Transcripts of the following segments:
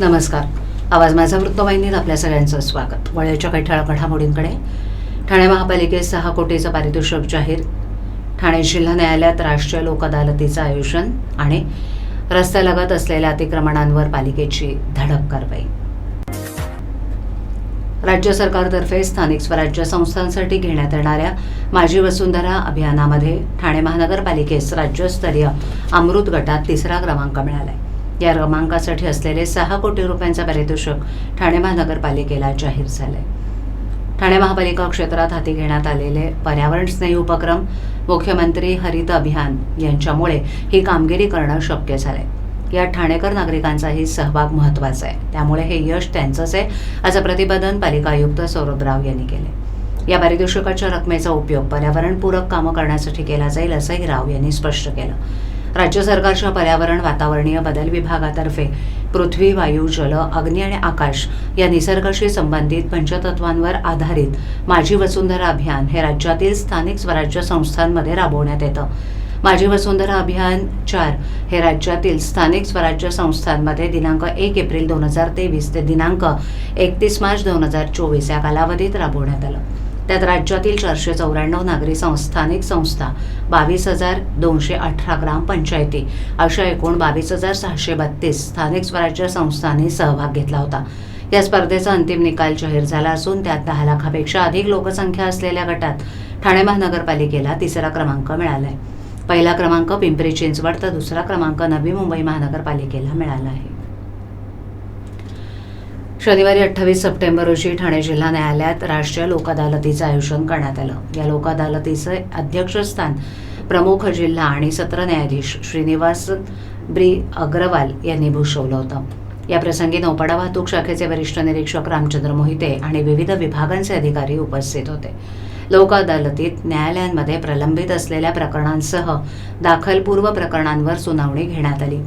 नमस्कार. आवाज माझा वृत्तवाहिनीत आपल्या सगळ्यांचं स्वागत. वळ्याच्या काही ठळक घडामोडींकडे. ठाणे महापालिकेत सहा कोटीचं पारितोषिक जाहीर. ठाणे जिल्हा न्यायालयात राष्ट्रीय लोक अदालतीचं आयोजन आणि रस्त्यालगत असलेल्या अतिक्रमणांवर पालिकेची धडक कारवाई. राज्य सरकारतर्फे स्थानिक स्वराज्य संस्थांसाठी घेण्यात येणाऱ्या माझी वसुंधरा अभियानामध्ये ठाणे महानगरपालिकेस राज्यस्तरीय अमृत गटात तिसरा क्रमांक मिळाला आहे या क्रमांकासाठी असलेले सहा कोटी रुपयांचा पारितोषिक ठाणे महानगरपालिकेला जाहीर झालंय. ठाणे महापालिका क्षेत्रात हाती घेण्यात आलेले पर्यावरण स्नेही उपक्रम मुख्यमंत्री हरित अभियान यांच्यामुळे ही कामगिरी करणं शक्य झालंय. यात ठाणेकर नागरिकांचाही सहभाग महत्त्वाचा आहे. त्यामुळे हे यश त्यांचंच आहे असं प्रतिपादन पालिका आयुक्त सौरभ राव यांनी केले या पारितोषिकाच्या रकमेचा उपयोग पर्यावरणपूरक कामं करण्यासाठी केला जाईल असंही राव यांनी स्पष्ट केलं. राज्य सरकारच्या पर्यावरण वातावरणीय बदल विभागातर्फे पृथ्वी वायू जल अग्नी आणि आकाश या निसर्गाशी संबंधित पंचतत्वांवर आधारित माझी वसुंधरा अभियान हे राज्यातील स्थानिक स्वराज्य संस्थांमध्ये राबवण्यात येतं. माझी वसुंधरा अभियान चार हे राज्यातील स्थानिक स्वराज्य संस्थांमध्ये दिनांक एक एप्रिल दोन हजार तेवीस ते दिनांक एकतीस मार्च दोन हजार चोवीस या कालावधीत राबवण्यात आलं. त्यात राज्यातील चारशे चौऱ्याण्णव नागरी संस्थानिक संस्था बावीस हजार दोनशे अठरा ग्रामपंचायती अशा एकूण बावीस हजार सहाशे बत्तीस स्थानिक स्वराज्य संस्थांनी सहभाग घेतला होता. या स्पर्धेचा अंतिम निकाल जाहीर झाला असून त्यात दहा लाखापेक्षा अधिक लोकसंख्या असलेल्या गटात ठाणे महानगरपालिकेला तिसरा क्रमांक मिळाला आहे पहिला क्रमांक पिंपरी चिंचवड तर दुसरा क्रमांक नवी मुंबई महानगरपालिकेला मिळाला आहे. शनिवारी अठ्ठावीस सप्टेंबर रोजी ठाणे जिल्हा न्यायालयात राष्ट्रीय लोक अदालतीचं आयोजन करण्यात आलं. या लोक अदालतीचे अध्यक्षस्थान प्रमुख जिल्हा आणि सत्र न्यायाधीश श्रीनिवास ब्री अग्रवाल यांनी भूषवलं होतं. या प्रसंगी नौपाडा वाहतूक शाखेचे वरिष्ठ निरीक्षक रामचंद्र मोहिते आणि विविध विभागांचे अधिकारी उपस्थित होते. लोक अदालतीत न्यायालयांमध्ये प्रलंबित असलेल्या प्रकरणांसह दाखलपूर्व प्रकरणांवर सुनावणी घेण्यात आली.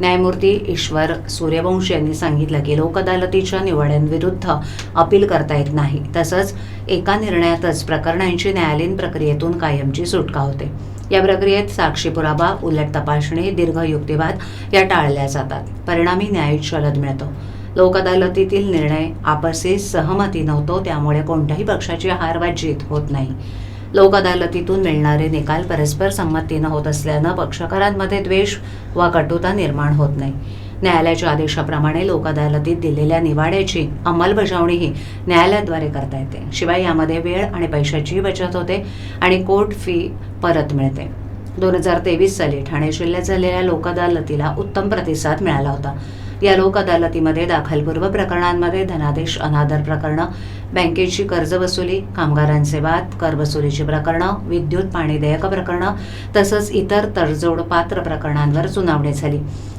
न्यायमूर्ती ईश्वर सूर्यवंशी यांनी सांगितलं की लोक अदालतीच्या निवड्यांविरुद्ध अपील करता येत नाही. तसंच एका निर्णयातच प्रकरणांची न्यायालयीन प्रक्रियेतून कायमची सुटका होते. या प्रक्रियेत साक्षी पुरावा उलट तपासणी दीर्घ युक्तिवाद या टाळल्या जातात. परिणामी न्याय शलद मिळतो. लोक अदालतीतील निर्णय आपसी सहमती नव्हतो त्यामुळे कोणत्याही पक्षाची हार वा जीत होत नाही. लोक अदालतीतून मिळणारे निकाल परस्पर संमतीनं होत असल्यानं पक्षकारांमध्ये द्वेष वा कटुता निर्माण होत नाही. न्यायालयाच्या आदेशाप्रमाणे लोक अदालतीत दिलेल्या निवाड्याची अंमलबजावणीही न्यायालयाद्वारे करता येते. शिवाय यामध्ये वेळ आणि पैशाचीही बचत होते आणि कोर्ट फी परत मिळते. दोन हजार तेवीस साली ठाणे जिल्ह्यात झालेल्या लोक अदालतीला उत्तम प्रतिसाद मिळाला होता. या लोक अदालतीमध्ये दाखलपूर्व प्रकरणांमध्ये धनादेश अनादर प्रकरणं बँकेची कर्ज वसुली कामगारांचे वाद कर वसुलीची प्रकरणं विद्युत पाणी देयक प्रकरणं तसंच इतर तडजोड पात्र प्रकरणांवर सुनावणी झाली.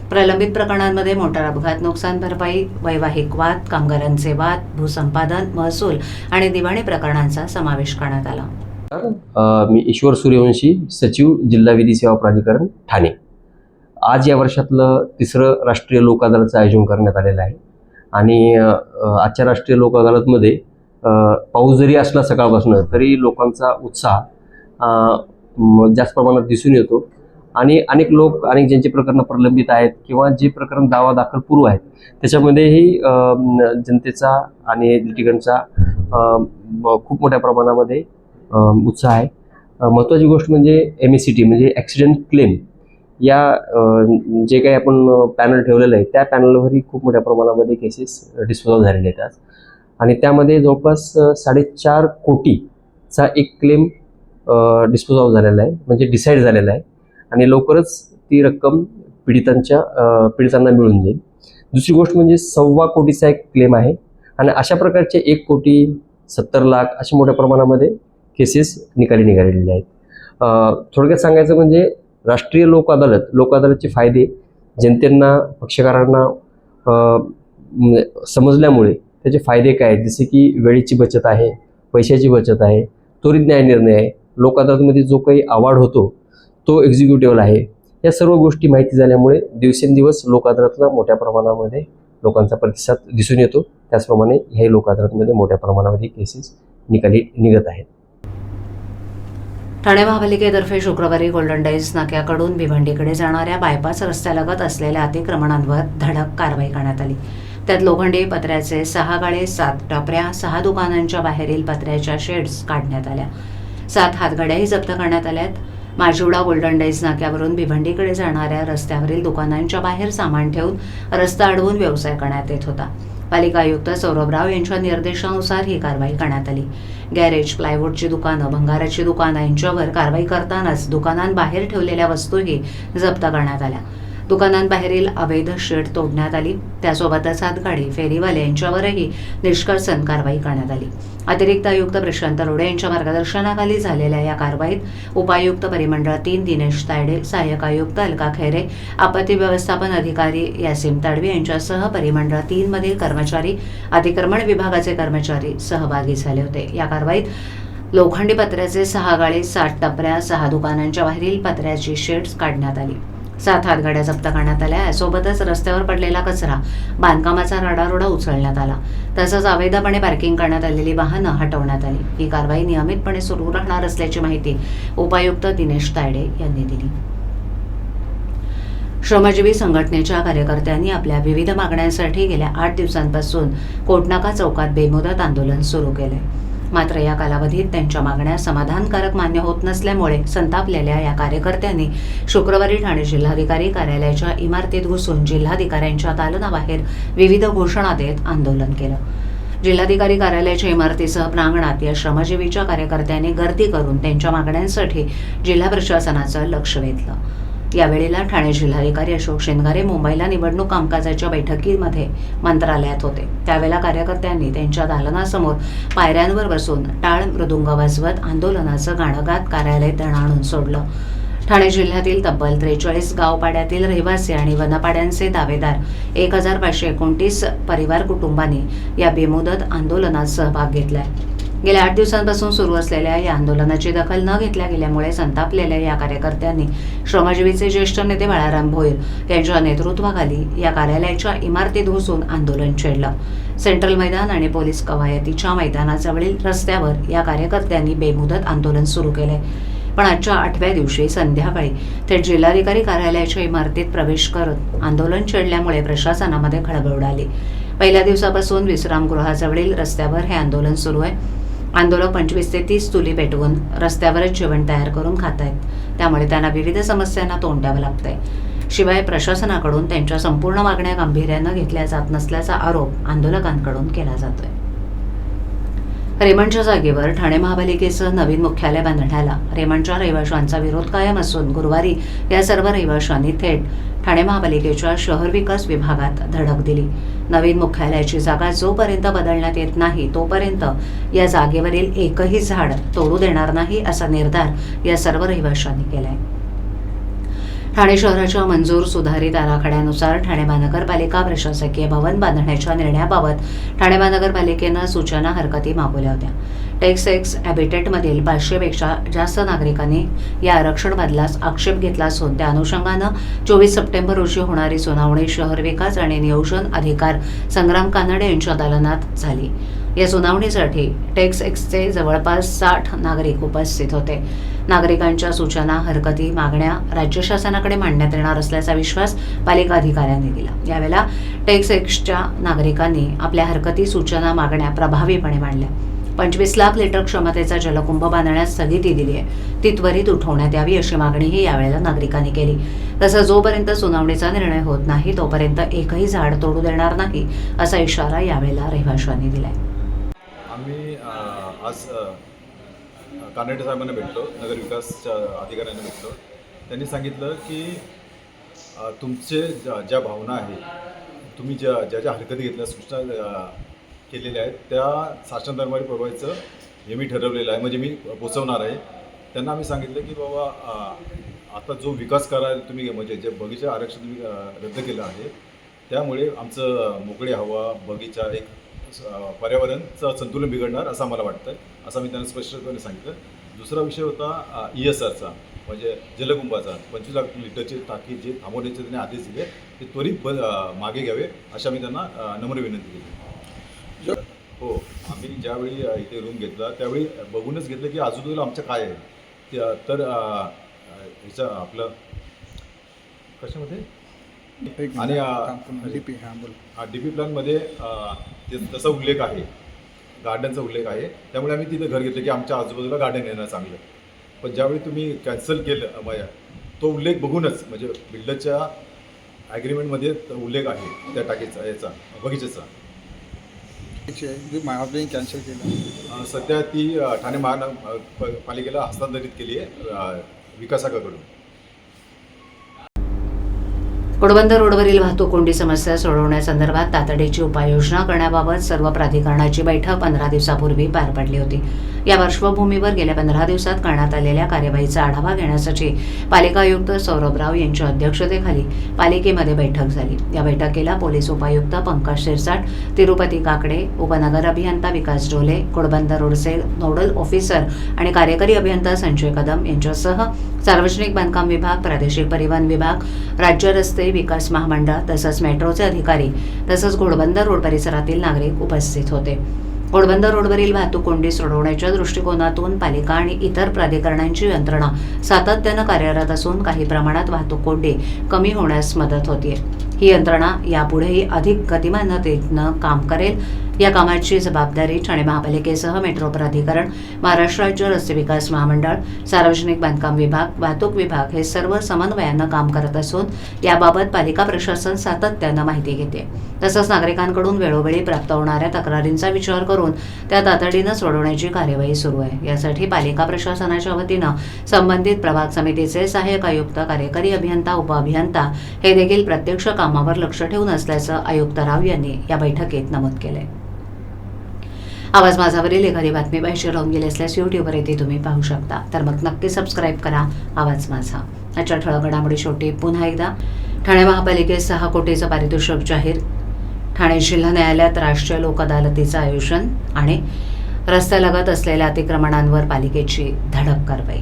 प्रलंबित प्रकरणांमध्ये मोटार अपघात नुकसान भरपाई वैवाहिक वाद कामगारांचे वाद भूसंपादन महसूल आणि दिवाणी प्रकरणांचा समावेश करण्यात आला. मी ईश्वर सूर्यवंशी सचिव जिल्हा विधी सेवा प्राधिकरण ठाणे. आज या वर्षातलं तिसरं राष्ट्रीय लोक अदालतचं आयोजन करण्यात आलेलं आहे. आणि आजच्या राष्ट्रीय लोक अदालतमध्ये पाऊस जरी असला सकाळपासून तरी लोकांचा उत्साह जास्त प्रमाणात दिसून येतो. आणि अनेक लोक अनेक ज्यांची प्रकरणं प्रलंबित आहेत किंवा जे प्रकरण दावा दाखल पूर्व आहेत त्याच्यामध्येही जनतेचा आणि लिटिगंटचा खूप मोठ्या प्रमाणामध्ये उत्साह आहे. महत्त्वाची गोष्ट म्हणजे एम एस सी टी म्हणजे ॲक्सिडेंट क्लेम या जे काही आपण पॅनल ठेवलेलं आहे त्या पॅनलवरही खूप मोठ्या प्रमाणामध्ये केसेस डिस्पोजल झालेले आहेत आज. आणि त्यामध्ये जवळपास साडेचार कोटीचा एक क्लेम डिस्पोज ऑफ झालेला आहे म्हणजे डिसाईड झालेला आहे. आणि लवकरच ती रक्कम पीडितांच्या पीडितांना मिळून जाईल. दुसरी गोष्ट म्हणजे सव्वा कोटीचा एक क्लेम आहे. आणि अशा प्रकारचे एक कोटी सत्तर लाख अशा मोठ्या प्रमाणामध्ये केसेस निकाली निघालेले आहेत. थोडक्यात सांगायचं म्हणजे राष्ट्रीय लोक अदालत लोक अदालतचे फायदे जनतेंना पक्षकारांना समजल्यामुळे त्याचे फायदे काय आहेत? जसे की वेळेची बचत आहे पैशाची बचत आहे त्वरित न्याय निर्णय आहे. लोक अदालतमध्ये जो काही अवॉर्ड होतो तो एक्झिक्युटिव्हला आहे. या सर्व गोष्टी माहिती झाल्यामुळे दिवसेंदिवस लोक अदालतला मोठ्या प्रमाणामध्ये लोकांचा प्रतिसाद दिसून येतो. त्याचप्रमाणे ह्याही लोक अदालतमध्ये मोठ्या प्रमाणामध्ये केसेस निकाली निघत आहेत. ठाणे महापालिकेतर्फे शुक्रवारी गोल्डन डेज नाक्याकडून भिवंडीकडे जाणाऱ्या बायपास रस्त्यालगत असलेल्या अतिक्रमणांवर धडक कारवाई करण्यात आली. त्यात लोखंडी पत्र्याचे सहा गाळे सात टपऱ्या सहा दुकानांच्या बाहेरील पत्र्याच्या शेड्स काढण्यात आल्या. सात हातगाड्याही जप्त करण्यात आल्यात. माजिवडा गोल्डन डेज नाक्यावरून भिवंडीकडे जाणाऱ्या रस्त्यावरील दुकानांच्या बाहेर सामान ठेवून रस्ता अडवून व्यवसाय करण्यात येत होता. पालिका आयुक्त सौरभ राव यांच्या निर्देशानुसार ही कारवाई करण्यात आली. गॅरेज प्लायवूडची दुकानं भंगाराची दुकानं यांच्यावर कारवाई करतानाच दुकानांबाहेर ठेवलेल्या वस्तूही जप्त करण्यात आल्या. दुकानांबाहेरील अवैध शेड तोडण्यात आली. त्यासोबतच हातगाडी फेरीवाले यांच्यावरही निष्कर्षण कारवाई करण्यात आली. अतिरिक्त आयुक्त प्रशांत रोडे यांच्या मार्गदर्शनाखाली झालेल्या या कारवाईत उपायुक्त परिमंडळ तीन दिनेश तायडे सहाय्यक आयुक्त अलका खैरे आपत्ती व्यवस्थापन अधिकारी यासिम ताडवी यांच्यासह परिमंडळ तीन मधील कर्मचारी अतिक्रमण विभागाचे कर्मचारी सहभागी झाले होते. या कारवाईत लोखंडी पत्र्याचे सहा गाळे सात टपऱ्या सहा दुकानांच्या बाहेरील पत्र्याची शेड्स काढण्यात आली. सात हातगाड्या जप्त करण्यात आल्या. सोबतच रस्त्यावर पडलेला कचरा बांधकामाचा राडारोडा उचलण्यात आला. तसंच अवैधपणे पार्किंग करण्यात आलेली वाहनं हटवण्यात आली. ही कारवाई नियमितपणे सुरू राहणार असल्याची माहिती उपायुक्त दिनेश तायडे यांनी दिली. श्रमजीवी संघटनेच्या कार्यकर्त्यांनी आपल्या विविध मागण्यांसाठी गेल्या आठ दिवसांपासून कोटनाका चौकात बेमुदत आंदोलन सुरू केलंय. मात्र या कालावधीत त्यांच्या मागण्या समाधानकारक मान्य होत नसल्यामुळे संतापलेल्या या कार्यकर्त्यांनी शुक्रवारी ठाणे जिल्हाधिकारी कार्यालयाच्या इमारतीत घुसून जिल्हाधिकाऱ्यांच्या दालनाबाहेर विविध घोषणा देत आंदोलन केलं. जिल्हाधिकारी कार्यालयाच्या इमारतीसह प्रांगणात या श्रमजीवीच्या कार्यकर्त्यांनी गर्दी करून त्यांच्या मागण्यांसाठी जिल्हा प्रशासनाचं लक्ष वेधलं. यावेळेला ठाणे जिल्हाधिकारी अशोक शेंदगारे मुंबईला निवडणूक कामकाजाच्या बैठकीमध्ये मंत्रालयात होते. त्यावेळेला कार्यकर्त्यांनी त्यांच्या दालनासमोर पायऱ्यांवर बसून टाळ मृदुंग वाजवत आंदोलनाचं गाणं गात कार्यालय धण आणून सोडलं. ठाणे जिल्ह्यातील तब्बल त्रेचाळीस गावपाड्यातील रहिवासी आणि वनपाड्यांचे दावेदार एक हजार पाचशे एकोणतीस परिवार कुटुंबांनी या बेमुदत आंदोलनात सहभाग घेतलाय. गेल्या आठ दिवसांपासून सुरू असलेल्या या आंदोलनाची दखल न घेतल्या गेल्यामुळे संतापलेल्या या कार्यकर्त्यांनी श्रमजीवीचे ज्येष्ठ नेते बाळाराम भोईर यांच्या नेतृत्वाखाली या कार्यालयाच्या इमारतीत घुसून आंदोलन छेडलं. सेंट्रल मैदान आणि पोलीस कवायतीच्या मैदानाजवळील रस्त्यावर या कार्यकर्त्यांनी बेमुदत आंदोलन सुरू केलंय पण आजच्या आठव्या दिवशी संध्याकाळी थेट जिल्हाधिकारी कार्यालयाच्या इमारतीत प्रवेश करत आंदोलन छेडल्यामुळे प्रशासनामध्ये खळबळ उडाली. पहिल्या दिवसापासून विश्रामगृहाजवळील रस्त्यावर हे आंदोलन सुरू आहे. आंदोलक पंचवीस ते तीस चुली पेटवून रस्त्यावरच जेवण तयार करून खात आहेत त्यामुळे त्यांना विविध समस्यांना तोंड द्यावं लागतंय. शिवाय प्रशासनाकडून त्यांच्या संपूर्ण मागण्या गांभीर्यानं घेतल्या जात नसल्याचा आरोप आंदोलकांकडून केला जातोय. रेमंडच्या जागेवर ठाणे महापालिकेचं नवीन मुख्यालय बांधण्याला रेमंडच्या रहिवाशांचा विरोध कायम असून गुरुवारी या सर्व रहिवाशांनी थेट ठाणे महापालिकेच्या शहर विकास विभागात धडक दिली. नवीन मुख्यालयाची जागा जोपर्यंत बदलण्यात येत नाही तोपर्यंत या जागेवरील एकही झाड तोडू देणार नाही असा निर्धार या सर्व रहिवाशांनी केलाय. ठाणे शहराच्या मंजूर सुधारित आराखड्यानुसार ठाणे महानगरपालिका प्रशासकीय भवन बांधण्याच्या निर्णयाबाबत ठाणे महानगरपालिकेनं सूचना हरकती मागवल्या होत्या. टेक्सेक्स हॅबिटेटमधील पाचशेपेक्षा जास्त नागरिकांनी या आरक्षण बदलास आक्षेप घेतला असून त्या अनुषंगानं चोवीस सप्टेंबर रोजी होणारी सुनावणी शहर विकास आणि नियोजन अधिकार संग्राम कानडे यांच्या दालनात झाली. या सुनावणीसाठी टेक्स एक्सचे जवळपास साठ नागरिक उपस्थित होते. नागरिकांच्या सूचना हरकती मागण्या राज्य शासनाकडे मांडण्यात येणार असल्याचा विश्वास पालिका अधिकाऱ्यांनी दिला. यावेळेला टेक्स एक्सच्या नागरिकांनी आपल्या हरकती सूचना मागण्या प्रभावीपणे मांडल्या. पंचवीस लाख लिटर क्षमतेचा जलकुंभ बांधण्यास स्थगिती दिली आहे. ती त्वरित उठवण्यात यावी अशी मागणीही यावेळेला नागरिकांनी केली. तसं जोपर्यंत सुनावणीचा निर्णय होत नाही तोपर्यंत एकही झाड तोडू देणार नाही असा इशारा यावेळेला रहिवाशांनी दिलाय. आम्ही आज कानडे साहेबांना भेटलो नगर विकासच्या अधिकाऱ्यांना भेटलो. त्यांनी सांगितलं की तुमचे ज्या ज्या भावना आहेत तुम्ही ज्या ज्या ज्या हरकती घेतल्या सूचना केलेल्या आहेत त्या शासनदरबारी पुरवायचं हे मी ठरवलेलं आहे. म्हणजे मी पोचवणार आहे. त्यांना आम्ही सांगितलं की बाबा आता जो विकास करायला तुम्ही म्हणजे जे बगीचा आरक्षण तुम्ही रद्द केलं आहे त्यामुळे आमचं मोकळी हवा बगीचा एक पर्यावरणचं संतुलन बिघडणार असं आम्हाला वाटतं असं मी त्यांना स्पष्टपणे सांगितलं. दुसरा विषय होता ई एस आरचा म्हणजे जलकुंभाचा. पंचवीस लाख लिटरची टाकी जे थांबवण्याचे त्यांनी आदेश दिले ते त्वरित ब मागे घ्यावे अशा मी त्यांना नम्र विनंती केली. हो आम्ही ज्यावेळी इथे रूम घेतला त्यावेळी बघूनच घेतलं की आजूबाजूला आमचं काय आहे. ते, अ, तर ह्याचं आपलं कशामध्ये? आणि, हां डी पी प्लॅनमध्ये ते- तसा उल्लेख आहे. गार्डनचा उल्लेख आहे. त्यामुळे आम्ही तिथं घर घेतलं की आमच्या आजूबाजूला गार्डन येणं चांगलं. पण ज्यावेळी तुम्ही कॅन्सल केलं माझ्या तो उल्लेख बघूनच म्हणजे बिल्डरच्या ॲग्रीमेंटमध्ये उल्लेख आहे त्या टाकीचा याचा बगीचेचा. महाराष्ट्राने कॅन्सल केलं. सध्या ती ठाणे महानगर पालिकेला हस्तांतरित केली आहे अ, विकासकाकडून घोडबंदर रोडवरील वाहतूक कोंडी समस्या सोडवण्यासंदर्भात तातडीची उपाययोजना करण्याबाबत सर्व प्राधिकरणाची बैठक पंधरा दिवसापूर्वी पार पडली होती. या पार्श्वभूमीवर गेल्या पंधरा दिवसात करण्यात आलेल्या कार्यवाहीचा आढावा घेण्यासाठी पालिका आयुक्त सौरभ राव यांच्या अध्यक्षतेखाली पालिकेमध्ये बैठक झाली. या बैठकीला पोलीस उपायुक्त पंकज शिरसाट तिरुपती काकडे उपनगर अभियंता विकास डोले घोडबंदर रोडचे नोडल ऑफिसर आणि कार्यकारी अभियंता संजय कदम यांच्यासह सार्वजनिक बांधकाम विभाग प्रादेशिक परिवहन विभाग राज्य रस्ते विकास महामंडळ तसंच मेट्रोचे अधिकारी तसंच घोडबंदर रोड परिसरातील नागरिक उपस्थित होते. घोडबंदर रोडवरील वाहतूक कोंडी सोडवण्याच्या दृष्टिकोनातून पालिका आणि इतर प्राधिकरणांची यंत्रणा सातत्यानं कार्यरत असून काही प्रमाणात वाहतूक कोंडी कमी होण्यास मदत होतीये. ही यंत्रणा यापुढेही अधिक गतिमानतेनं काम करेल या कामाची जबाबदारी ठाणे महापालिकेसह मेट्रो प्राधिकरण महाराष्ट्र राज्य रस्ते विकास महामंडळ सार्वजनिक बांधकाम विभाग वाहतूक विभाग हे सर्व समन्वयानं काम करत असून याबाबत पालिका प्रशासन सातत्यानं माहिती घेते. तसंच नागरिकांकडून वेळोवेळी प्राप्त होणाऱ्या तक्रारींचा विचार करून त्या तातडीनं सोडवण्याची कार्यवाही सुरू आहे. यासाठी पालिका प्रशासनाच्या वतीनं संबंधित प्रभाग समितीचे सहाय्यक आयुक्त कार्यकारी अभियंता उपअभियंता हे देखील प्रत्यक्ष कामावर लक्ष ठेवून असल्याचं आयुक्त राव यांनी या बैठकीत नमूद केलंय. आवाज माझावरील एखादी बातमी पाहिजे राहून गेली असल्यास यूट्यूबवर येथे तुम्ही पाहू शकता. तर मग नक्की सबस्क्राईब करा. आवाज माझा. आजच्या ठळक घडामोडी शेवटी पुन्हा एकदा. ठाणे महापालिकेत सहा कोटीचं पारितोषिक जाहीर. ठाणे जिल्हा न्यायालयात राष्ट्रीय लोक अदालतीचं आयोजन आणि रस्त्यालगत असलेल्या अतिक्रमणांवर पालिकेची धडक कारवाई.